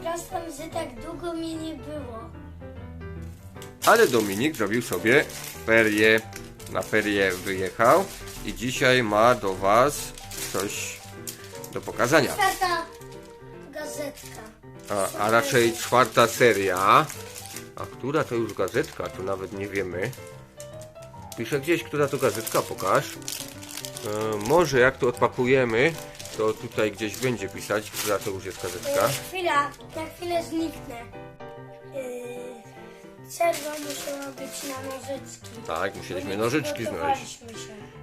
Przepraszam, że tak długo mnie nie było. Ale Dominik zrobił sobie ferie. Na ferie wyjechał i dzisiaj ma do Was coś do pokazania. Czwarta gazetka. A, a raczej czwarta seria. A która to już gazetka? To nawet nie wiemy. Pisze gdzieś, która to gazetka, pokaż. E, może jak to odpakujemy, to tutaj gdzieś będzie pisać, która to już jest gazetka. Y, chwila, na chwilę zniknę. Yy, przerwa musiała być na nożyczki. Tak, musieliśmy nożyczki znaleźć. Się.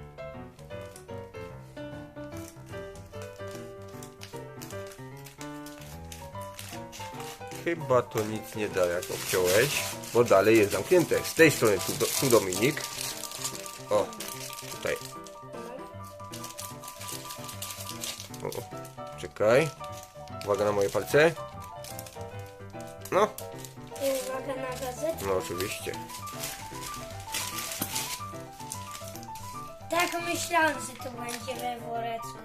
Chyba to nic nie da, jak obciąłeś, bo dalej jest zamknięte. Z tej strony tu, tu Dominik. O, czekaj. Uwaga na moje palce. No, Y, Uwaga na gazetę. no oczywiście. Tak myślałam, że to będzie we woreczku.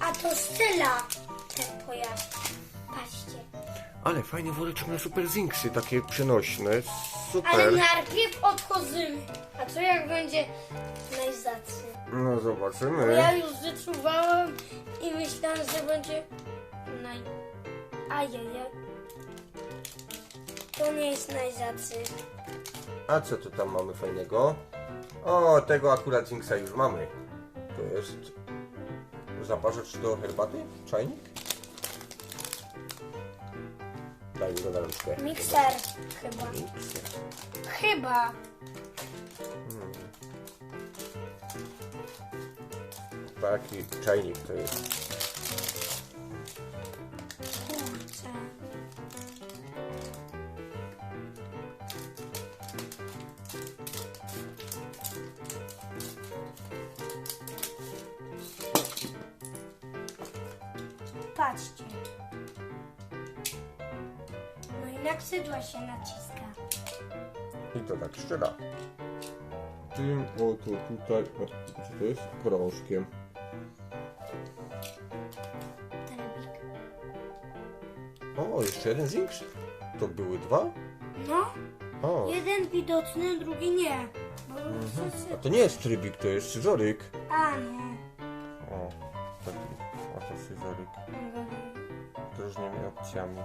A to Stella, ten pojazd. Patrzcie. Ale fajny woreczek na super zinksy, takie przenośne. Ale Super. najpierw odchodzimy. A co jak będzie najzacny? No Bo zobaczymy. ja już wyczuwałam i myślałam, że będzie naj... Ajajaj. To nie jest najzacy. A co tu tam mamy fajnego? O, tego akurat zinksa już mamy. To jest zaparzacz do herbaty? Czajnik? Daj mi na rączkę. Mikser chyba. Chyba. Taki czajnik to jest. Na skrzydła się naciska. I to tak szczera. Tym oto tutaj, o, co to jest? Krążkiem. Telebik. O, jeszcze jeden zinks. To były dwa? No, O, jeden widoczny, drugi nie. Bo wszyscy... a to nie jest trybik, to jest scyzoryk. A nie. O, taki oto scyzoryk. z różnymi opcjami.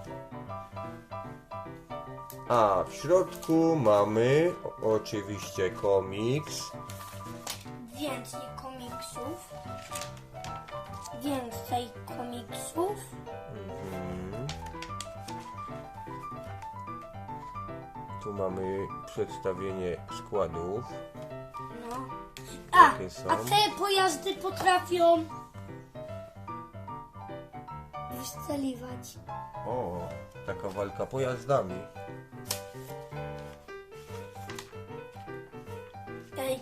A w środku mamy o, oczywiście komiks. Więcej komiksów. Więcej komiksów. Mhm. Tu mamy przedstawienie składów. No. A, Jakie są? a te pojazdy potrafią wystrzeliwać. O, taka walka pojazdami. Ej,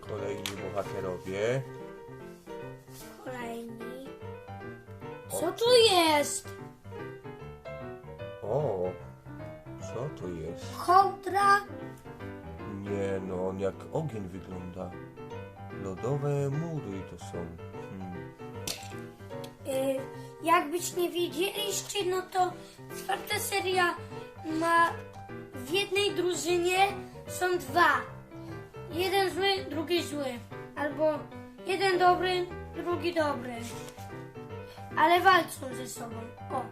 Kolejni bohaterowie. kolejni. Co tu jest? O, co to jest? Kołdra? Nie no, on jak ogień wygląda. Lodowe mury to są. Y, jakbyś nie wiedzieliście, no to czwarta seria ma w jednej drużynie są dwa. Jeden zły, drugi zły. Albo jeden dobry, drugi dobry. Ale walczą ze sobą. O,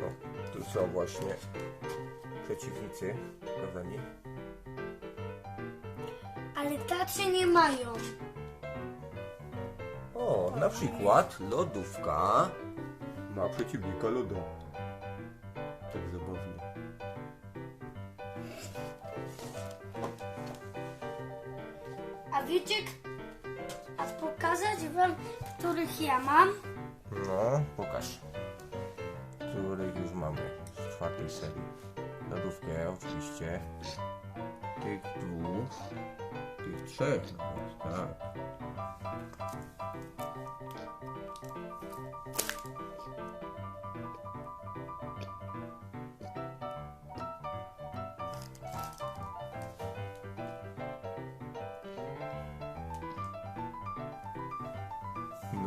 No, tu są właśnie przeciwnicy, pokazani. ale tacy nie mają. O, na przykład lodówka ma przeciwnika lodu. Tak zabawnie. A wiecie, a pokazać wam, których ja mam? No, pokaż. Których już mamy z czwartej serii. Lodówkę oczywiście. Tych dwóch. Tych trzech tak.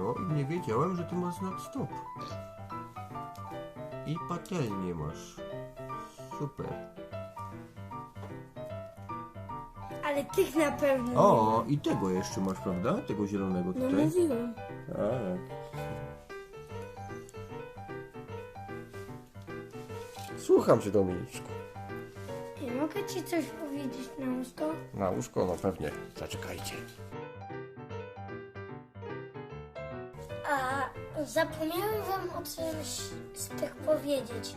No i nie wiedziałem, że tu ma znak stop. I patelnię masz. Super. Ale tych na pewno. O, i tego jeszcze masz, prawda? Tego zielonego No tutaj. mówiłam. Tak. Słucham cię, Dominiczku. Ej, mogę ci coś powiedzieć na usto? Na łóżko, no pewnie. Zaczekajcie. Zapomniałem wam o czymś z tych powiedzieć.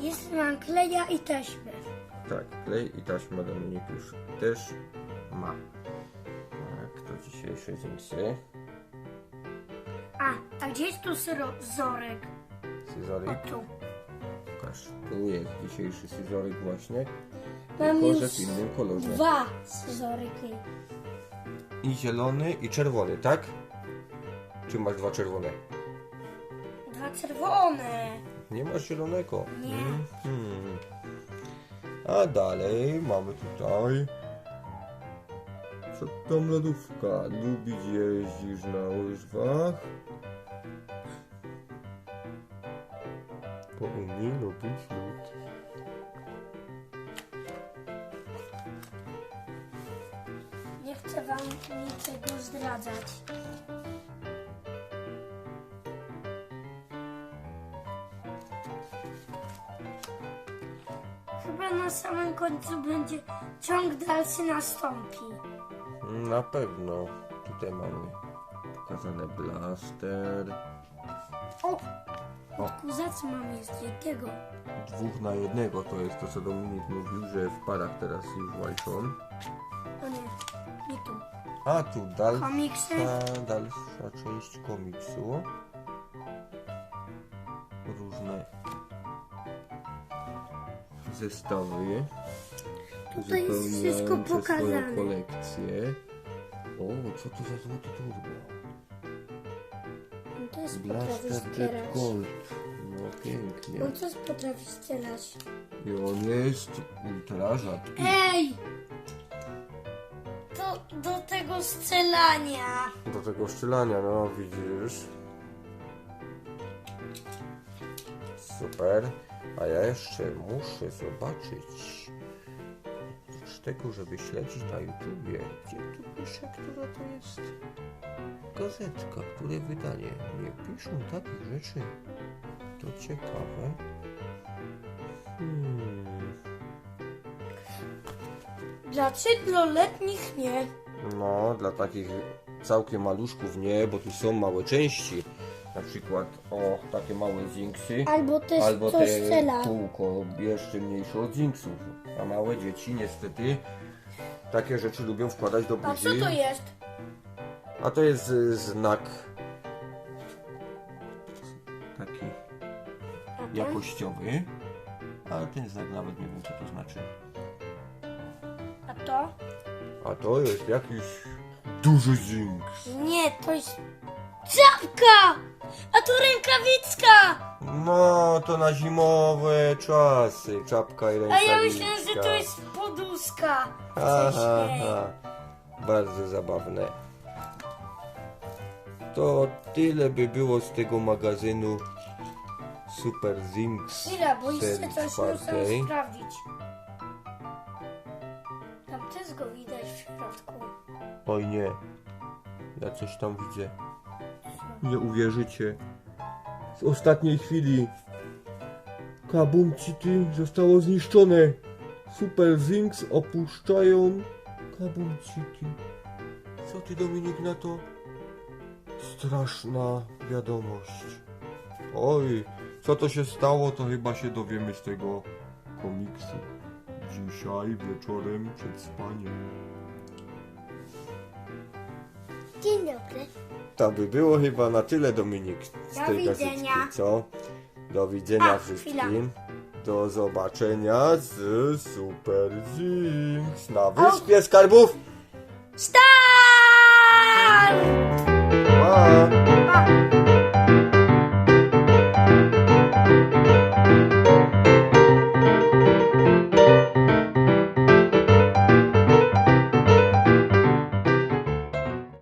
Jest mam kleja i taśmę. Tak, klej i taśma Dominik już też ma. Tak, to dzisiejsze zingsy. A, a gdzie jest tu scyzoryk? Scyzoryk. O tu. Pokaż. Tu jest dzisiejszy scyzoryk właśnie. Mam Tylko, że w innym kolorze. dwa scyzoryki. I zielony, i czerwony, tak? Czy masz dwa czerwone? Dwa czerwone. Nie masz zielonego. Nie. Mhm. A dalej mamy tutaj. Co tam lodówka? Lubić jeździsz na łyżwach? Bo umie lubić lód. Nie chcę wam niczego zdradzać. Chyba na samym końcu będzie ciąg dalszy nastąpi. Na pewno. Tutaj mamy pokazane blaster. O! O. Kuzacy mam jeszcze jednego. Dwóch na jednego to jest to, co Dominik mówił, że w parach teraz już walczą. O nie, nie tu. A tu dalsza, Komiksy. dalsza część komiksu. Zestawy. Tutaj jest wszystko swoją pokazane. kolekcję. O, co to za złoty turbo? On też potrafi Blaster ścierać. Gold. No pięknie. On też potrafi ścierać. I on jest ultra rzadki. Ej! To do tego strzelania. Do tego strzelania, no widzisz. Super. A ja jeszcze muszę zobaczyć. Z tego, żeby śledzić na YouTubie, gdzie tu pisze, która to jest gazetka, które wydanie. Nie piszą takich rzeczy. To ciekawe. Hmm. Dla czteroletnich nie. No, dla takich całkiem maluszków nie, bo tu są małe części. Na przykład, o, takie małe zinksy. Albo też Albo te strzela. kółko jeszcze mniejsze od zinksów. A małe dzieci niestety takie rzeczy lubią wkładać do A co buzi. to jest? A to jest y, znak taki jakościowy. Ale ten znak nawet nie wiem co to znaczy. A to? A to jest jakiś duży zinks. Nie, to jest czapka! A to rękawicka! No, to na zimowe czasy. Czapka i A rękawiczka. ja myślałem, że to jest poduszka. Aha, Wcześniej. aha. Bardzo zabawne. To tyle by było z tego magazynu Super Zinks Chwila, bo jeszcze serii coś muszę sprawdzić. Tam też go widać w środku. Oj nie, ja coś tam widzę. Nie uwierzycie. Z ostatniej chwili Kabum City zostało zniszczone. Super Zinks opuszczają Kabum City. Co ty Dominik na to? Straszna wiadomość. Oj, co to się stało, to chyba się dowiemy z tego komiksu. Dzisiaj wieczorem przed spaniem. Dzień dobry. To by było chyba na tyle, Dominik, z Do tej widzenia. gazetki, co? Do widzenia A, wszystkim. chwila. Do zobaczenia z Super Zinks na Wyspie Skarbów. Start! Pa! Pa!